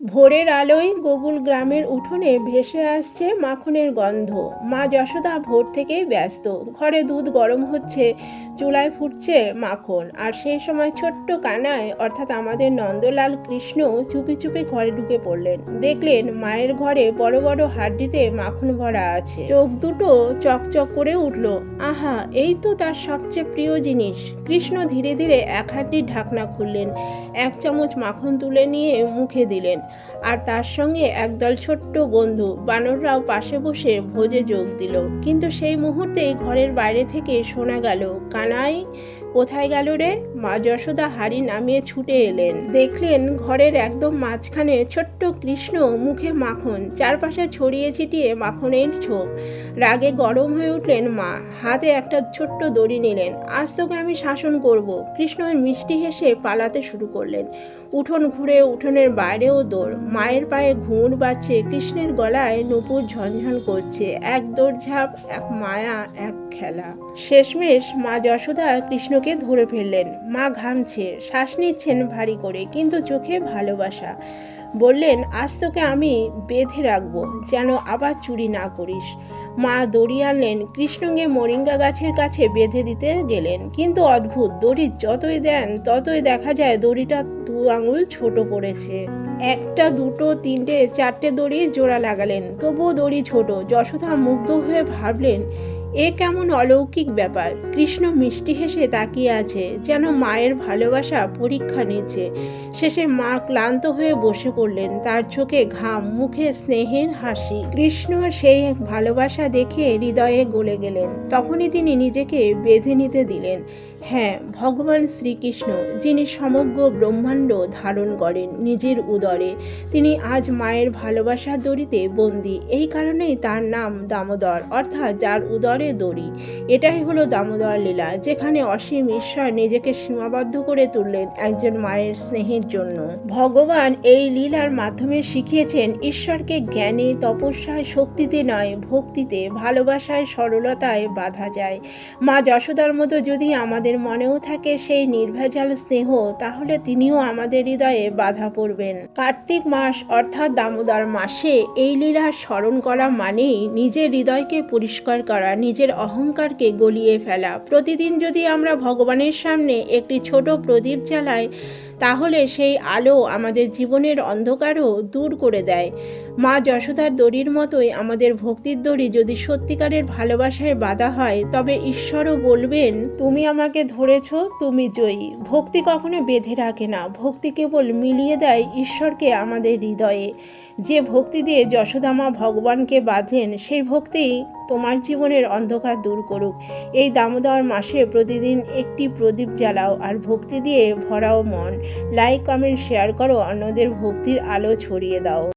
ভোরের আলোয় গোকুল গ্রামের উঠোনে ভেসে আসছে মাখনের গন্ধ। মা যশোদা ভোর থেকেই ব্যস্ত। ঘরে দুধ গরম হচ্ছে, চুলায় ফুটছে মাখন। আর সেই সময় ছোট্ট কানায়, অর্থাৎ আমাদের নন্দলাল কৃষ্ণ, চুপি চুপি ঘরে ঢুকে পড়লেন। দেখলেন মায়ের ঘরে বড় বড় হাড্ডিতে মাখন ভরা আছে। চোখ দুটো চকচক করে উঠল। আহা, এই তো তার সবচেয়ে প্রিয় জিনিস। কৃষ্ণ ধীরে ধীরে এক হাড্ডির ঢাকনা খুললেন। এক চামচ মাখন তুলে নিয়ে মুখে দিলেন। আর তার সঙ্গে একদল ছোট্ট বন্ধু বানররাও পাশে বসে ভোজে যোগ দিল। কিন্তু সেই মুহূর্তেই ঘরের বাইরে থেকে শোনা গেল, কানাই কোথায় গেল রে? মা যশোদা হাড়ি নামিয়ে ছুটে এলেন। দেখলেন ঘরের একদম মাঝখানে ছোট্ট কৃষ্ণ মুখে মাখন, চারপাশে ছড়িয়ে ছিটিয়ে মাখনের ছোপ রাগে গরম হয়ে উঠলেন মা, হাতে একটা ছোট্ট দড়ি নিলেন। আজ তোকে আমি শাসন করব। কৃষ্ণ মিষ্টি হেসে পালাতে শুরু করলেন। উঠোন ঘুরে উঠোনের বাইরেও দৌড়। মায়ের পায়ে ঘুঙুর বাজছে, কৃষ্ণের গলায় নূপুর ঝনঝন করছে। এক দৌড়ঝাঁপ, এক মায়া, এক খেলা। শেষমেশ মা যশোদা কৃষ্ণকে ধরে ফেললেন। মা ঘামছে, শ্বাস নিচ্ছেন ভারী করে, কিন্তু চোখে ভালোবাসা। বললেন, আজ তোকে আমি বেঁধে রাখব, যেন আবার চুরি না করিস। মা দড়ি আনলেন কৃষ্ণকে মরিঙ্গা গাছের কাছে বেঁধে দিতে গেলেন। কিন্তু অদ্ভুত দড়ি যতই দেন, ততই দেখা যায় দড়িটা দু আঙুল ছোট পড়েছে। একটা, দুটো, তিনটে, চারটে দড়ি জোড়া লাগালেন, তবুও দড়ি ছোট। যশোদা মুগ্ধ হয়ে ভাবলেন এ কেমন অলৌকিক ব্যাপার? কৃষ্ণ মিষ্টি হেসে তাকিয়ে আছে, যেন মায়ের ভালোবাসা পরীক্ষা নিচ্ছে। শেষে মা ক্লান্ত হয়ে বসে পড়লেন, তার চোখে ঘাম, মুখে স্নেহের হাসি। কৃষ্ণ সেই ভালোবাসা দেখে হৃদয়ে গলে গেলেন। তখনই তিনি নিজেকে বেঁধে নিতে দিলেন। হ্যাঁ ভগবান শ্রীকৃষ্ণ, যিনি সমগ্র ব্রহ্মাণ্ড ধারণ করেন নিজের উদরে, তিনি আজ মায়ের ভালোবাসার দড়িতে বন্দি। এই কারণেই তার নাম দামোদর, অর্থাৎ যার উদরে দড়ি। এটাই হলো দামোদর লীলা, যেখানে অসীম ঈশ্বর নিজেকে সীমাবদ্ধ করে তুললেন একজন মায়ের স্নেহের জন্য। ভগবান এই লীলার মাধ্যমে শিখিয়েছেন, ঈশ্বরকে জ্ঞানে, তপস্যায়, শক্তিতে নয়, ভক্তিতে, ভালোবাসায়, সরলতায় বাধা যায়। মা যশোদার মতো যদি আমাদের মনেও থাকে সেই নির্ভেজাল স্নেহ, তাহলে তিনিও আমাদের হৃদয়ে বাধা পড়বেন। কার্তিক মাস অর্থাৎ দামোদর মাসে এই লীলা স্মরণ করা মানেই নিজের হৃদয়কে পরিষ্কার করা, নিজের অহংকারকে গলিয়ে ফেলা। প্রতিদিন যদি আমরা ভগবানের সামনে একটি ছোট প্রদীপ জ্বালাই তাহলে সেই আলো আমাদের জীবনের অন্ধকারও দূর করে দেয়। মা যশোদার দড়ির মতোই আমাদের ভক্তির দড়ি যদি সত্যিকারের ভালোবাসায় বাধা হয়, তবে ঈশ্বরও বলবেন, তুমি আমাকে ধরেছ, তুমি জয়ী। ভক্তি কখনো বেঁধে রাখে না। ভক্তি কেবল মিলিয়ে দেয় ঈশ্বরকে আমাদের হৃদয়ে। যে ভক্তি দিয়ে যশোদামা ভগবানকে বাঁধেন, সেই ভক্তি তোমার জীবনের অন্ধকার দূর করুক। এই দামোদর মাসে প্রতিদিন একটি প্রদীপ জ্বালাও আর ভক্তি দিয়ে ভরাও মন। লাইক কমেন্ট শেয়ার করো। অন্যদের ভক্তির আলো ছড়িয়ে দাও।